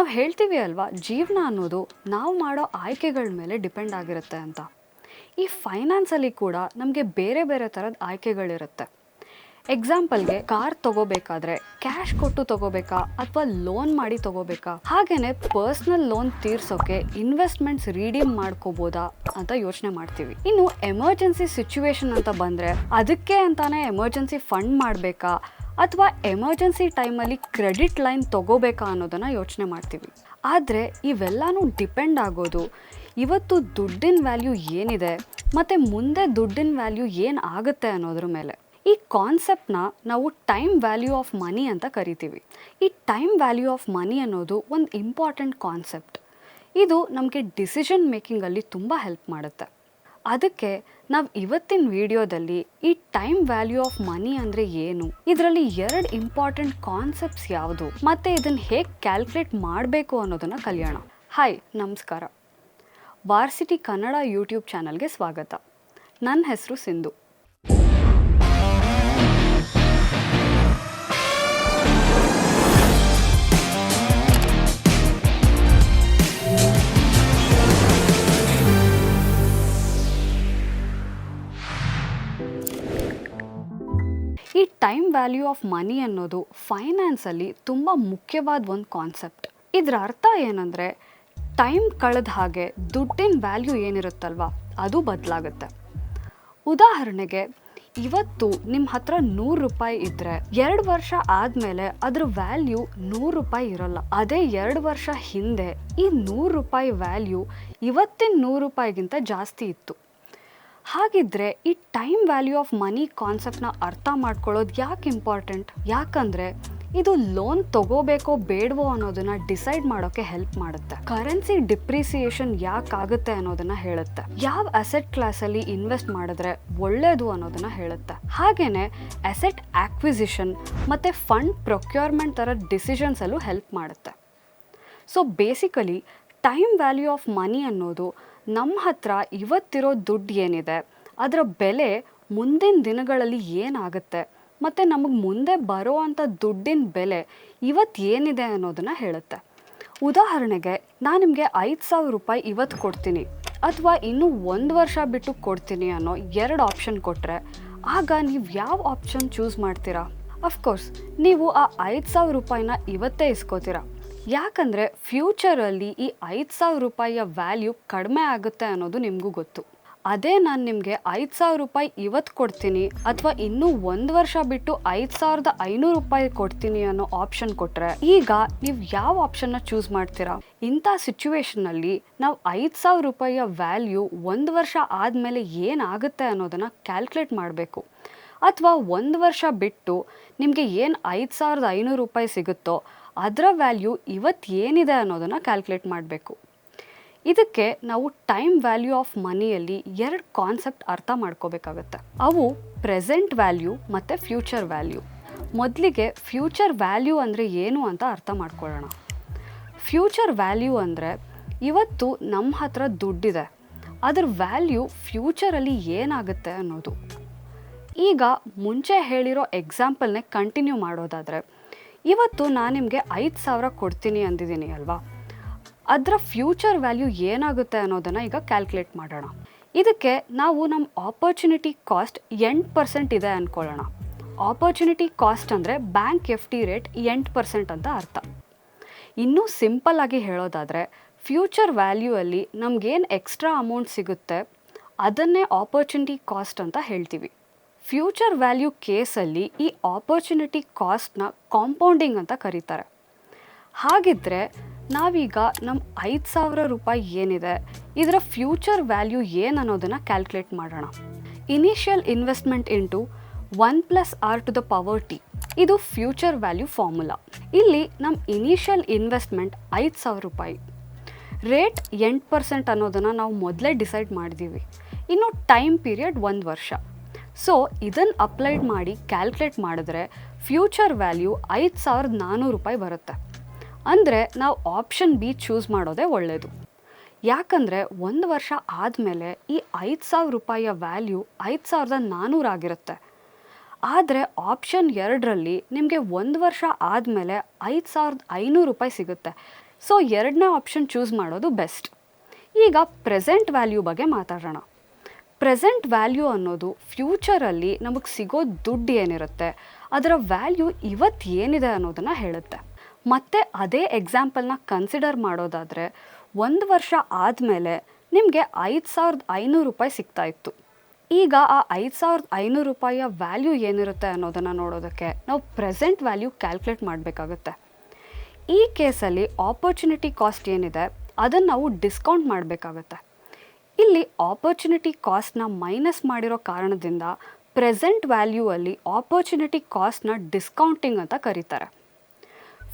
ನಾವು ಹೇಳ್ತೀವಿ ಅಲ್ವಾ, ಜೀವನ ಅನ್ನೋದು ನಾವು ಮಾಡೋ ಆಯ್ಕೆಗಳ ಮೇಲೆ ಡಿಪೆಂಡ್ ಆಗಿರುತ್ತೆ ಅಂತ. ಈ ಫೈನಾನ್ಸಲ್ಲಿ ಕೂಡ ನಮಗೆ ಬೇರೆ ಬೇರೆ ಥರದ ಆಯ್ಕೆಗಳಿರುತ್ತೆ ಎಕ್ಸಾಂಪಲ್ಗೆ ಕಾರ್ ತಗೋಬೇಕಾದ್ರೆ ಕ್ಯಾಶ್ ಕೊಟ್ಟು ತಗೋಬೇಕಾ ಅಥವಾ ಲೋನ್ ಮಾಡಿ ತಗೋಬೇಕಾ? ಹಾಗೆಯೇ ಪರ್ಸ್ನಲ್ ಲೋನ್ ತೀರ್ಸೋಕೆ ಇನ್ವೆಸ್ಟ್ಮೆಂಟ್ಸ್ ರೀಡೀಮ್ ಮಾಡ್ಕೋಬೋದಾ ಅಂತ ಯೋಚನೆ ಮಾಡ್ತೀವಿ. ಇನ್ನು ಎಮರ್ಜೆನ್ಸಿ ಸಿಚುವೇಶನ್ ಅಂತ ಬಂದರೆ ಅದಕ್ಕೆ ಅಂತಾನೆ ಎಮರ್ಜೆನ್ಸಿ ಫಂಡ್ ಮಾಡಬೇಕಾ? ಅಥವಾ ಎಮರ್ಜೆನ್ಸಿ ಟೈಮಲ್ಲಿ ಕ್ರೆಡಿಟ್ ಲೈನ್ ತಗೋಬೇಕಾ ಅನ್ನೋದನ್ನು ಯೋಚನೆ ಮಾಡ್ತೀವಿ. ಆದರೆ ಇವೆಲ್ಲನೂ ಡಿಪೆಂಡ್ ಆಗೋದು. ಇವತ್ತು ದುಡ್ಡಿನ ವ್ಯಾಲ್ಯೂ ಏನಿದೆ, ಮತ್ತು ಮುಂದೆ ದುಡ್ಡಿನ ವ್ಯಾಲ್ಯೂ ಏನು ಆಗುತ್ತೆ ಅನ್ನೋದ್ರ ಮೇಲೆ. ಈ ಕಾನ್ಸೆಪ್ಟ್ನ ನಾವು ಟೈಮ್ ವ್ಯಾಲ್ಯೂ ಆಫ್ ಮನಿ ಅಂತ ಕರಿತೀವಿ. ಈ ಟೈಮ್ ವ್ಯಾಲ್ಯೂ ಆಫ್ ಮನಿ ಅನ್ನೋದು ಒಂದು ಇಂಪಾರ್ಟೆಂಟ್ ಕಾನ್ಸೆಪ್ಟ್. ಇದು ನಮಗೆ ಡಿಸಿಷನ್ ಮೇಕಿಂಗಲ್ಲಿ ತುಂಬ ಹೆಲ್ಪ್ ಮಾಡುತ್ತೆ. ಅದಕ್ಕೆ ನಾವು ಇವತ್ತಿನ ವಿಡಿಯೋದಲ್ಲಿ ಈ ಟೈಮ್ ವ್ಯಾಲ್ಯೂ ಆಫ್ ಮನಿ ಅಂದರೆ ಏನು? ಇದರಲ್ಲಿ ಎರಡು ಇಂಪಾರ್ಟೆಂಟ್ ಕಾನ್ಸೆಪ್ಟ್ಸ್ ಯಾವುದು? ಮತ್ತು ಇದನ್ನು ಹೇಗೆ ಕ್ಯಾಲ್ಕುಲೇಟ್ ಮಾಡಬೇಕು ಅನ್ನೋದನ್ನು ಕಲಿಯೋಣ. ಹಾಯ್ ನಮಸ್ಕಾರ. ವಾರ್ಸಿಟಿ ಕನ್ನಡ ಯೂಟ್ಯೂಬ್ ಚಾನಲ್ಗೆ ಸ್ವಾಗತ. ನನ್ನ ಹೆಸರು Sindhu. Time value of money ಅನ್ನೋದು ಫೈನಾನ್ಸಲ್ಲಿ ತುಂಬ ಮುಖ್ಯವಾದ ಒಂದು ಕಾನ್ಸೆಪ್ಟ್. ಇದರ ಅರ್ಥ ಏನಂದರೆ, ಟೈಮ್ ಕಳೆದ ಹಾಗೆ ದುಡ್ಡಿನ ವ್ಯಾಲ್ಯೂ ಏನಿರುತ್ತಲ್ವ, ಅದು ಬದಲಾಗುತ್ತೆ. ಉದಾಹರಣೆಗೆ, ಇವತ್ತು ನಿಮ್ಮ ಹತ್ರ ನೂರು ರೂಪಾಯಿ ಇದ್ದರೆ ಎರಡು ವರ್ಷ ಆದಮೇಲೆ ಅದ್ರ ವ್ಯಾಲ್ಯೂ ನೂರು ರೂಪಾಯಿ ಇರೋಲ್ಲ. ಅದೇ ಎರಡು ವರ್ಷ ಹಿಂದೆ ಈ ನೂರು ರೂಪಾಯಿ ವ್ಯಾಲ್ಯೂ ಇವತ್ತಿನ ನೂರು ರೂಪಾಯಿಗಿಂತ ಜಾಸ್ತಿ ಇತ್ತು. ಹಾಗಿದ್ರೆ ಈ ಟೈಮ್ ವ್ಯಾಲ್ಯೂ ಆಫ್ ಮನಿ ಕಾನ್ಸೆಪ್ಟ್ನ ಅರ್ಥ ಮಾಡ್ಕೊಳ್ಳೋದು ಯಾಕೆ ಇಂಪಾರ್ಟೆಂಟ್ ಯಾಕಂದರೆ ಇದು ಲೋನ್ ತಗೋಬೇಕೋ ಬೇಡವೋ ಅನ್ನೋದನ್ನ ಡಿಸೈಡ್ ಮಾಡೋಕೆ ಹೆಲ್ಪ್ ಮಾಡುತ್ತೆ. ಕರೆನ್ಸಿ ಡಿಪ್ರಿಸಿಯೇಷನ್ ಯಾಕಾಗುತ್ತೆ ಅನ್ನೋದನ್ನ ಹೇಳುತ್ತೆ. ಯಾವ ಅಸೆಟ್ ಕ್ಲಾಸಲ್ಲಿ ಇನ್ವೆಸ್ಟ್ ಮಾಡಿದ್ರೆ ಒಳ್ಳೇದು ಅನ್ನೋದನ್ನ ಹೇಳುತ್ತೆ. ಹಾಗೇನೆ ಅಸೆಟ್ ಆಕ್ವಿಸಿಷನ್ ಮತ್ತು ಫಂಡ್ ಪ್ರೊಕ್ಯೂರ್ಮೆಂಟ್ ಡಿಸಿಷನ್ಸ್ ಅಲ್ಲೂ ಹೆಲ್ಪ್ ಮಾಡುತ್ತೆ. So basically time value of money ಅನ್ನೋದು ನಮ್ಮ ಹತ್ರ ಇವತ್ತಿರೋ ದುಡ್ಡು ಏನಿದೆ, ಅದರ ಬೆಲೆ ಮುಂದಿನ ದಿನಗಳಲ್ಲಿ ಏನಾಗುತ್ತೆ, ಮತ್ತು ನಮಗೆ ಮುಂದೆ ಬರೋ ಅಂಥ ದುಡ್ಡಿನ ಬೆಲೆ ಇವತ್ತು ಏನಿದೆ ಅನ್ನೋದನ್ನು ಹೇಳುತ್ತೆ. ಉದಾಹರಣೆಗೆ ನಾನು ನಿಮಗೆ ಐದು ಸಾವಿರ ರೂಪಾಯಿ ಇವತ್ತು ಕೊಡ್ತೀನಿ, ಅಥವಾ ಇನ್ನೂ ಒಂದು ವರ್ಷ ಬಿಟ್ಟು ಕೊಡ್ತೀನಿ ಅನ್ನೋ ಎರಡು ಆಪ್ಷನ್ ಕೊಟ್ಟರೆ ಆಗ ನೀವು ಯಾವ ಆಪ್ಷನ್ ಚೂಸ್ ಮಾಡ್ತೀರಾ? ಅಫ್ಕೋರ್ಸ್ ನೀವು ಆ ಐದು ಸಾವಿರ ರೂಪಾಯಿನ ಇವತ್ತೇ ಇಸ್ಕೋತೀರಾ. ಯಾಕಂದರೆ ಫ್ಯೂಚರಲ್ಲಿ ಈ ಐದು ಸಾವಿರ ರೂಪಾಯಿಯ ವ್ಯಾಲ್ಯೂ ಕಡಿಮೆ ಆಗುತ್ತೆ ಅನ್ನೋದು ನಿಮಗೂ ಗೊತ್ತು. ಅದೇ ನಾನು ನಿಮಗೆ ಐದು ಸಾವಿರ ರೂಪಾಯಿ ಇವತ್ತು ಕೊಡ್ತೀನಿ ಅಥವಾ ಇನ್ನೂ ಒಂದು ವರ್ಷ ಬಿಟ್ಟು ಐದು ಸಾವಿರದ ಐನೂರು ರೂಪಾಯಿ ಕೊಡ್ತೀನಿ ಅನ್ನೋ ಆಪ್ಷನ್ ಕೊಟ್ಟರೆ ಈಗ ನೀವು ಯಾವ ಆಪ್ಷನ್ನ ಚೂಸ್ ಮಾಡ್ತೀರಾ? ಇಂಥ ಸಿಚುವೇಷನ್ನಲ್ಲಿ ನಾವು ಐದು ಸಾವಿರ ರೂಪಾಯಿಯ ವ್ಯಾಲ್ಯೂ ಒಂದು ವರ್ಷ ಆದಮೇಲೆ ಏನಾಗುತ್ತೆ ಅನ್ನೋದನ್ನು ಕ್ಯಾಲ್ಕುಲೇಟ್ ಮಾಡಬೇಕು. ಅಥವಾ ಒಂದು ವರ್ಷ ಬಿಟ್ಟು ನಿಮಗೆ ಏನು ಐದು ಸಾವಿರದ ಐನೂರು ರೂಪಾಯಿ ಸಿಗುತ್ತೋ ಅದರ ವ್ಯಾಲ್ಯೂ ಇವತ್ತು ಏನಿದೆ ಅನ್ನೋದನ್ನು ಕ್ಯಾಲ್ಕುಲೇಟ್ ಮಾಡಬೇಕು. ಇದಕ್ಕೆ ನಾವು ಟೈಮ್ ವ್ಯಾಲ್ಯೂ ಆಫ್ ಮನಿಯಲ್ಲಿ ಎರಡು ಕಾನ್ಸೆಪ್ಟ್ ಅರ್ಥ ಮಾಡ್ಕೋಬೇಕಾಗತ್ತೆ. ಅವು ಪ್ರೆಸೆಂಟ್ ವ್ಯಾಲ್ಯೂ ಮತ್ತು ಫ್ಯೂಚರ್ ವ್ಯಾಲ್ಯೂ ಮೊದಲಿಗೆ ಫ್ಯೂಚರ್ ವ್ಯಾಲ್ಯೂ ಅಂದರೆ ಏನು ಅಂತ ಅರ್ಥ ಮಾಡ್ಕೊಳ್ಳೋಣ. ಫ್ಯೂಚರ್ ವ್ಯಾಲ್ಯೂ ಅಂದರೆ ಇವತ್ತು ನಮ್ಮ ಹತ್ರ ದುಡ್ಡಿದೆ. ಅದರ ವ್ಯಾಲ್ಯೂ ಫ್ಯೂಚರಲ್ಲಿ ಏನಾಗುತ್ತೆ ಅನ್ನೋದು. ಈಗ ಮುಂಚೆ ಹೇಳಿರೋ ಎಕ್ಸಾಂಪಲ್ನೇ ಕಂಟಿನ್ಯೂ ಮಾಡೋದಾದರೆ ಇವತ್ತು ನಾನು ನಿಮಗೆ ಐದು ಸಾವಿರ ಕೊಡ್ತೀನಿ ಅಂದಿದ್ದೀನಿ ಅಲ್ವಾ? ಅದರ ಫ್ಯೂಚರ್ ವ್ಯಾಲ್ಯೂ ಏನಾಗುತ್ತೆ ಅನ್ನೋದನ್ನು ಈಗ ಕ್ಯಾಲ್ಕುಲೇಟ್ ಮಾಡೋಣ. ಇದಕ್ಕೆ ನಾವು ನಮ್ಮ ಆಪರ್ಚುನಿಟಿ ಕಾಸ್ಟ್ ಎಂಟು ಪರ್ಸೆಂಟ್ ಇದೆ ಅಂದ್ಕೊಳ್ಳೋಣ ಆಪರ್ಚುನಿಟಿ ಕಾಸ್ಟ್ ಅಂದರೆ ಬ್ಯಾಂಕ್ ಎಫ್ ಟಿ ರೇಟ್ ಎಂಟು ಪರ್ಸೆಂಟ್ ಅಂತ ಅರ್ಥ. ಇನ್ನೂ ಸಿಂಪಲ್ ಆಗಿ ಹೇಳೋದಾದರೆ, ಫ್ಯೂಚರ್ ವ್ಯಾಲ್ಯೂ ಅಲ್ಲಿ ನಮಗೇನು ಎಕ್ಸ್ಟ್ರಾ ಅಮೌಂಟ್ ಸಿಗುತ್ತೆ, ಅದನ್ನೇ ಆಪರ್ಚುನಿಟಿ ಕಾಸ್ಟ್ ಅಂತ ಹೇಳ್ತೀವಿ. ಫ್ಯೂಚರ್ ವ್ಯಾಲ್ಯೂ ಕೇಸಲ್ಲಿ ಈ ಆಪರ್ಚುನಿಟಿ ಕಾಸ್ಟ್ನ ಕಾಂಪೌಂಡಿಂಗ್ ಅಂತ ಕರೀತಾರೆ. ಹಾಗಿದ್ರೆ ನಾವೀಗ ನಮ್ಮ ಐದು ಸಾವಿರ ರೂಪಾಯಿ ಏನಿದೆ, ಇದರ ಫ್ಯೂಚರ್ ವ್ಯಾಲ್ಯೂ ಏನು ಅನ್ನೋದನ್ನು ಕ್ಯಾಲ್ಕುಲೇಟ್ ಮಾಡೋಣ. Initial investment into one plus R to the power T, ಇದು ಫ್ಯೂಚರ್ ವ್ಯಾಲ್ಯೂ ಫಾರ್ಮುಲಾ. ಇಲ್ಲಿ ನಮ್ಮ ಇನಿಷಿಯಲ್ ಇನ್ವೆಸ್ಟ್ಮೆಂಟ್ ಐದು ಸಾವಿರ ರೂಪಾಯಿ. ರೇಟ್ ಎಂಟು ಪರ್ಸೆಂಟ್ ಅನ್ನೋದನ್ನು ನಾವು ಮೊದಲೇ ಡಿಸೈಡ್ ಮಾಡಿದ್ದೀವಿ ಇನ್ನು ಟೈಮ್ ಪೀರಿಯಡ್ ಒಂದು ವರ್ಷ. ಸೊ ಇದನ್ನು ಅಪ್ಲೈಡ್ ಮಾಡಿ ಕ್ಯಾಲ್ಕುಲೇಟ್ ಮಾಡಿದ್ರೆ ಫ್ಯೂಚರ್ ವ್ಯಾಲ್ಯೂ ಐದು ಸಾವಿರದ ನಾನ್ನೂರು ರೂಪಾಯಿ ಬರುತ್ತೆ. ಅಂದರೆ ನಾವು ಆಪ್ಷನ್ ಬಿ ಚೂಸ್ ಮಾಡೋದೇ ಒಳ್ಳೆಯದು ಯಾಕಂದರೆ ಒಂದು ವರ್ಷ ಆದಮೇಲೆ ಈ ಐದು ಸಾವಿರ ರೂಪಾಯಿಯ ವ್ಯಾಲ್ಯೂ ಐದು ಸಾವಿರದ ನಾನ್ನೂರು ಆಗಿರುತ್ತೆ. ಆದರೆ ಆಪ್ಷನ್ ಎರಡರಲ್ಲಿ ನಿಮಗೆ ಒಂದು ವರ್ಷ ಆದಮೇಲೆ ಐದು ಸಾವಿರದ ಐನೂರು ರೂಪಾಯಿ ಸಿಗುತ್ತೆ. ಸೊ ಎರಡನೇ ಆಪ್ಷನ್ ಚೂಸ್ ಮಾಡೋದು ಬೆಸ್ಟ್ ಈಗ ಪ್ರೆಸೆಂಟ್ ವ್ಯಾಲ್ಯೂ ಬಗ್ಗೆ ಮಾತಾಡೋಣ. ಪ್ರೆಸೆಂಟ್ ವ್ಯಾಲ್ಯೂ ಅನ್ನೋದು ಫ್ಯೂಚರಲ್ಲಿ ನಮಗೆ ಸಿಗೋ ದುಡ್ಡು ಏನಿರುತ್ತೆ, ಅದರ ವ್ಯಾಲ್ಯೂ ಇವತ್ತು ಏನಿದೆ ಅನ್ನೋದನ್ನು ಹೇಳುತ್ತೆ. ಮತ್ತೆ ಅದೇ ಎಕ್ಸಾಂಪಲ್ನ ಕನ್ಸಿಡರ್ ಮಾಡೋದಾದರೆ, ಒಂದು ವರ್ಷ ಆದಮೇಲೆ ನಿಮಗೆ ಐದು ಸಾವಿರದ ಐನೂರು ರೂಪಾಯಿ ಸಿಗ್ತಾ ಇತ್ತು. ಈಗ ಆ ಐದು ಸಾವಿರದ ಐನೂರು ರೂಪಾಯಿಯ ವ್ಯಾಲ್ಯೂ ಏನಿರುತ್ತೆ ಅನ್ನೋದನ್ನು ನೋಡೋದಕ್ಕೆ ನಾವು ಪ್ರೆಸೆಂಟ್ ವ್ಯಾಲ್ಯೂ ಕ್ಯಾಲ್ಕುಲೇಟ್ ಮಾಡಬೇಕಾಗುತ್ತೆ. ಈ ಕೇಸಲ್ಲಿ ಆಪರ್ಚುನಿಟಿ ಕಾಸ್ಟ್ ಏನಿದೆ, ಅದನ್ನು ನಾವು ಡಿಸ್ಕೌಂಟ್ ಮಾಡಬೇಕಾಗತ್ತೆ. ಇಲ್ಲಿ ಆಪರ್ಚುನಿಟಿ ಕಾಸ್ಟ್ನ ಮೈನಸ್ ಮಾಡಿರೋ ಕಾರಣದಿಂದ ಪ್ರೆಸೆಂಟ್ ವ್ಯಾಲ್ಯೂ ಅಲ್ಲಿ ಆಪರ್ಚುನಿಟಿ ಕಾಸ್ಟ್ನ ಡಿಸ್ಕೌಂಟಿಂಗ್ ಅಂತ ಕರೀತಾರೆ.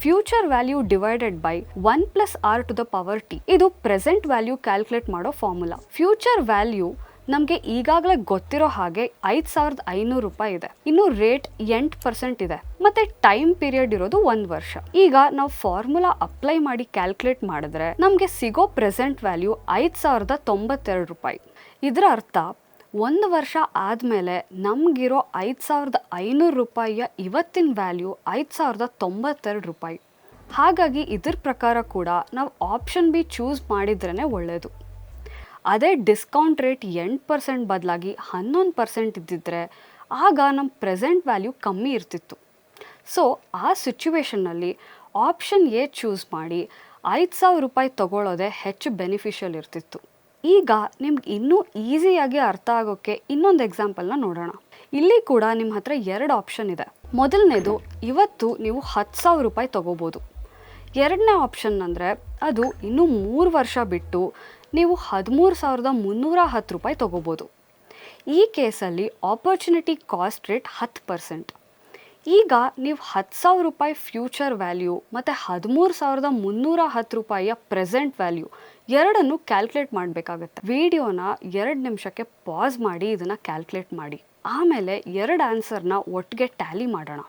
Future value divided by one plus R to the power T ಇದು ಪ್ರೆಸೆಂಟ್ ವ್ಯಾಲ್ಯೂ ಕ್ಯಾಲ್ಕುಲೇಟ್ ಮಾಡೋ ಫಾರ್ಮುಲಾ ಫ್ಯೂಚರ್ ವ್ಯಾಲ್ಯೂ ನಮಗೆ ಈಗಾಗಲೇ ಗೊತ್ತಿರೋ ಹಾಗೆ ಐದು ಸಾವಿರದ ಐನೂರು ರೂಪಾಯಿ ಇದೆ. ಇನ್ನು ರೇಟ್ ಎಂಟು ಪರ್ಸೆಂಟ್ ಇದೆ. ಮತ್ತೆ ಟೈಮ್ ಪೀರಿಯಡ್ ಇರೋದು ಒಂದು ವರ್ಷ. ಈಗ ನಾವು ಫಾರ್ಮುಲಾ ಅಪ್ಲೈ ಮಾಡಿ ಕ್ಯಾಲ್ಕುಲೇಟ್ ಮಾಡಿದ್ರೆ ನಮಗೆ ಸಿಗೋ ಪ್ರೆಸೆಂಟ್ ವ್ಯಾಲ್ಯೂ ಐದು ಸಾವಿರದ ತೊಂಬತ್ತೆರಡು ರೂಪಾಯಿ. ಇದರ ಅರ್ಥ, ಒಂದು ವರ್ಷ ಆದಮೇಲೆ ನಮಗಿರೋ ಐದು ಸಾವಿರದ ಐನೂರು ರೂಪಾಯಿಯ ಇವತ್ತಿನ ವ್ಯಾಲ್ಯೂ ಐದು ಸಾವಿರದ ತೊಂಬತ್ತೆರಡು ರೂಪಾಯಿ. ಹಾಗಾಗಿ ಇದ್ರ ಪ್ರಕಾರ ಕೂಡ ನಾವು ಆಪ್ಷನ್ ಬಿ ಚೂಸ್ ಮಾಡಿದ್ರೇ ಒಳ್ಳೆಯದು ಅದೇ ಡಿಸ್ಕೌಂಟ್ ರೇಟ್ ಎಂಟು ಪರ್ಸೆಂಟ್ ಬದಲಾಗಿ ಹನ್ನೊಂದು ಪರ್ಸೆಂಟ್ ಇದ್ದಿದ್ದರೆ ಆಗ ನಮ್ಮ ಪ್ರೆಸೆಂಟ್ ವ್ಯಾಲ್ಯೂ ಕಮ್ಮಿ ಇರ್ತಿತ್ತು. ಸೊ ಆ ಸಿಚುವೇಶನ್ನಲ್ಲಿ ಆಪ್ಷನ್ ಎ ಚೂಸ್ ಮಾಡಿ ಐದು ಸಾವಿರ ರೂಪಾಯಿ ತಗೊಳ್ಳೋದೇ ಹೆಚ್ಚು ಬೆನಿಫಿಷಿಯಲ್ ಇರ್ತಿತ್ತು. ಈಗ ನಿಮ್ಗೆ ಇನ್ನೂ ಈಸಿಯಾಗಿ ಅರ್ಥ ಆಗೋಕ್ಕೆ ಇನ್ನೊಂದು ಎಕ್ಸಾಂಪಲ್ನ ನೋಡೋಣ. ಇಲ್ಲಿ ಕೂಡ ನಿಮ್ಮ ಹತ್ರ ಎರಡು ಆಪ್ಷನ್ ಇದೆ. ಮೊದಲನೇದು, ಇವತ್ತು ನೀವು ಹತ್ತು ಸಾವಿರ ರೂಪಾಯಿ ತೊಗೋಬೋದು. ಎರಡನೇ ಆಪ್ಷನ್ ಅಂದರೆ ಅದು ಇನ್ನೂ ಮೂರು ವರ್ಷ ಬಿಟ್ಟು ನೀವು ಹದಿಮೂರು ಸಾವಿರದ ಮುನ್ನೂರ ಹತ್ತು ರೂಪಾಯಿ ತೊಗೋಬೋದು. ಈ ಕೇಸಲ್ಲಿ ಆಪರ್ಚುನಿಟಿ ಕಾಸ್ಟ್ ರೇಟ್ ಹತ್ತು ಪರ್ಸೆಂಟ್ ಈಗ ನೀವು ಹತ್ತು ಸಾವಿರ ರೂಪಾಯಿ ಫ್ಯೂಚರ್ ವ್ಯಾಲ್ಯೂ ಮತ್ತು ಹದಿಮೂರು ಸಾವಿರದ ಮುನ್ನೂರ ಹತ್ತು ರೂಪಾಯಿಯ ಪ್ರೆಸೆಂಟ್ ವ್ಯಾಲ್ಯೂ ಎರಡನ್ನು ಕ್ಯಾಲ್ಕುಲೇಟ್ ಮಾಡಬೇಕಾಗತ್ತೆ. ವಿಡಿಯೋನ ಎರಡು ನಿಮಿಷಕ್ಕೆ ಪಾಸ್ ಮಾಡಿ ಇದನ್ನು ಕ್ಯಾಲ್ಕುಲೇಟ್ ಮಾಡಿ. ಆಮೇಲೆ ಎರಡು ಆನ್ಸರ್ನ ಒಟ್ಟಿಗೆ ಟ್ಯಾಲಿ ಮಾಡೋಣ.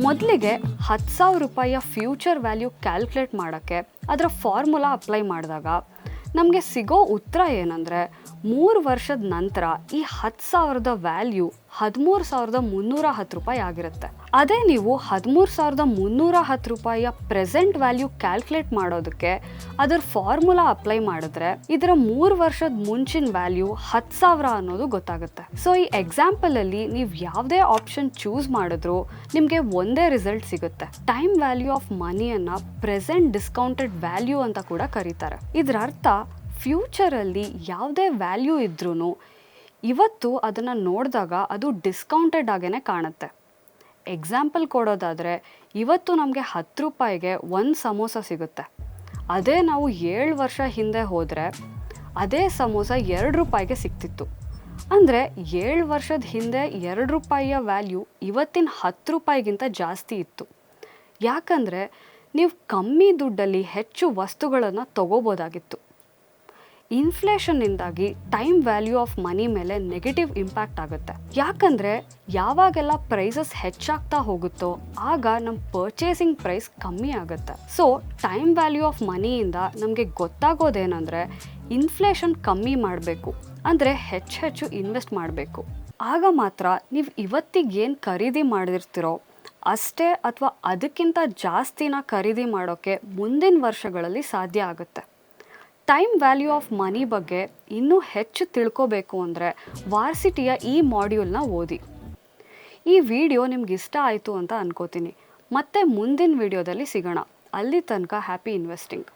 ಮೊದಲಿಗೆ ಹತ್ತು ಸಾವಿರ ರೂಪಾಯಿಯ ಫ್ಯೂಚರ್ ವ್ಯಾಲ್ಯೂ ಕ್ಯಾಲ್ಕುಲೇಟ್ ಮಾಡೋಕ್ಕೆ ಅದರ ಫಾರ್ಮುಲಾ ಅಪ್ಲೈ ಮಾಡಿದಾಗ ನಮಗೆ ಸಿಗೋ ಉತ್ತರ ಏನಂದರೆ ಮೂರು ವರ್ಷದ ನಂತರ ಈ ಹತ್ತು ಸಾವಿರದ ವ್ಯಾಲ್ಯೂ ಹದಿಮೂರು ಸಾವಿರದ ಮುನ್ನೂರ ಹತ್ತು ರೂಪಾಯಿ ಆಗಿರುತ್ತೆ. ಅದೇ ನೀವು ಹದಿಮೂರು ಸಾವಿರದ ಮುನ್ನೂರ ಹತ್ತು ರೂಪಾಯಿಯ ಪ್ರೆಸೆಂಟ್ ವ್ಯಾಲ್ಯೂ ಕ್ಯಾಲ್ಕುಲೇಟ್ ಮಾಡೋದಕ್ಕೆ ಅದರ ಫಾರ್ಮುಲಾ ಅಪ್ಲೈ ಮಾಡಿದ್ರೆ ಇದರ ಮೂರು ವರ್ಷದ ಮುಂಚಿನ ವ್ಯಾಲ್ಯೂ ಹತ್ತು ಸಾವಿರ ಅನ್ನೋದು ಗೊತ್ತಾಗುತ್ತೆ. ಸೊ ಈ ಎಕ್ಸಾಂಪಲಲ್ಲಿ ನೀವು ಯಾವುದೇ ಆಪ್ಷನ್ ಚೂಸ್ ಮಾಡಿದ್ರು ನಿಮಗೆ ಒಂದೇ ರಿಸಲ್ಟ್ ಸಿಗುತ್ತೆ. ಟೈಮ್ ವ್ಯಾಲ್ಯೂ ಆಫ್ ಮನಿಯನ್ನು ಪ್ರೆಸೆಂಟ್ ಡಿಸ್ಕೌಂಟೆಡ್ ವ್ಯಾಲ್ಯೂ ಅಂತ ಕೂಡ ಕರೀತಾರೆ. ಇದರ ಅರ್ಥ ಫ್ಯೂಚರಲ್ಲಿ ಯಾವುದೇ ವ್ಯಾಲ್ಯೂ ಇದ್ರೂ ಇವತ್ತು ಅದನ್ನು ನೋಡಿದಾಗ ಅದು ಡಿಸ್ಕೌಂಟೆಡ್ ಆಗೇ ಕಾಣುತ್ತೆ. ಎಕ್ಸಾಂಪಲ್ ಕೊಡೋದಾದರೆ, ಇವತ್ತು ನಮಗೆ ಹತ್ತು ರೂಪಾಯಿಗೆ ಒಂದು ಸಮೋಸ ಸಿಗುತ್ತೆ. ಅದೇ ನಾವು ಏಳು ವರ್ಷ ಹಿಂದೆ ಹೋದರೆ, ಅದೇ ಸಮೋಸ ಎರಡು ರೂಪಾಯಿಗೆ ಸಿಗ್ತಿತ್ತು ಅಂದರೆ ಏಳು ವರ್ಷದ ಹಿಂದೆ ಎರಡು ರೂಪಾಯಿಯ ವ್ಯಾಲ್ಯೂ ಇವತ್ತಿನ ಹತ್ತು ರೂಪಾಯಿಗಿಂತ ಜಾಸ್ತಿ ಇತ್ತು. ಯಾಕಂದರೆ, ನೀವು ಕಮ್ಮಿ ದುಡ್ಡಲ್ಲಿ ಹೆಚ್ಚು ವಸ್ತುಗಳನ್ನು ತಗೋಬೋದಾಗಿತ್ತು. ಇನ್ಫ್ಲೇಷನ್ನಿಂದಾಗಿ ಟೈಮ್ ವ್ಯಾಲ್ಯೂ ಆಫ್ ಮನಿ ಮೇಲೆ ನೆಗೆಟಿವ್ ಇಂಪ್ಯಾಕ್ಟ್ ಆಗುತ್ತೆ. ಯಾಕಂದರೆ ಯಾವಾಗೆಲ್ಲ ಪ್ರೈಸಸ್ ಹೆಚ್ಚಾಗ್ತಾ ಹೋಗುತ್ತೋ ಆಗ ನಮ್ಮ ಪರ್ಚೇಸಿಂಗ್ ಪ್ರೈಸ್ ಕಮ್ಮಿ ಆಗುತ್ತೆ. ಸೊ, ಟೈಮ್ ವ್ಯಾಲ್ಯೂ ಆಫ್ ಮನಿಯಿಂದ ನಮಗೆ ಗೊತ್ತಾಗೋದೇನೆಂದರೆ ಇನ್ಫ್ಲೇಷನ್ ಕಮ್ಮಿ ಮಾಡಬೇಕು. ಅಂದರೆ ಹೆಚ್ಚು ಹೆಚ್ಚು ಇನ್ವೆಸ್ಟ್ ಮಾಡಬೇಕು. ಆಗ ಮಾತ್ರ ನೀವು ಇವತ್ತಿಗೆ ಏನು ಖರೀದಿ ಮಾಡಿರ್ತಿರೋ ಅಷ್ಟೇ ಅಥವಾ ಅದಕ್ಕಿಂತ ಜಾಸ್ತಿನ ಖರೀದಿ ಮಾಡೋಕ್ಕೆ ಮುಂದಿನ ವರ್ಷಗಳಲ್ಲಿ ಸಾಧ್ಯ ಆಗುತ್ತೆ. ಟೈಮ್ ವ್ಯಾಲ್ಯೂ ಆಫ್ ಮನಿ ಬಗ್ಗೆ ಇನ್ನೂ ಹೆಚ್ಚು ತಿಳ್ಕೋಬೇಕು ಅಂದರೆ ವಾರ್ಸಿಟಿಯ ಈ ಮಾಡ್ಯೂಲ್ನ ಓದಿ. ಈ ವಿಡಿಯೋ ನಿಮ್ಗೆ ಇಷ್ಟ ಆಯಿತು ಅಂತ ಅನ್ಕೋತೀನಿ. ಮತ್ತೆ ಮುಂದಿನ ವಿಡಿಯೋದಲ್ಲಿ ಸಿಗೋಣ. ಅಲ್ಲಿ ತನಕ ಹ್ಯಾಪಿ ಇನ್ವೆಸ್ಟಿಂಗ್.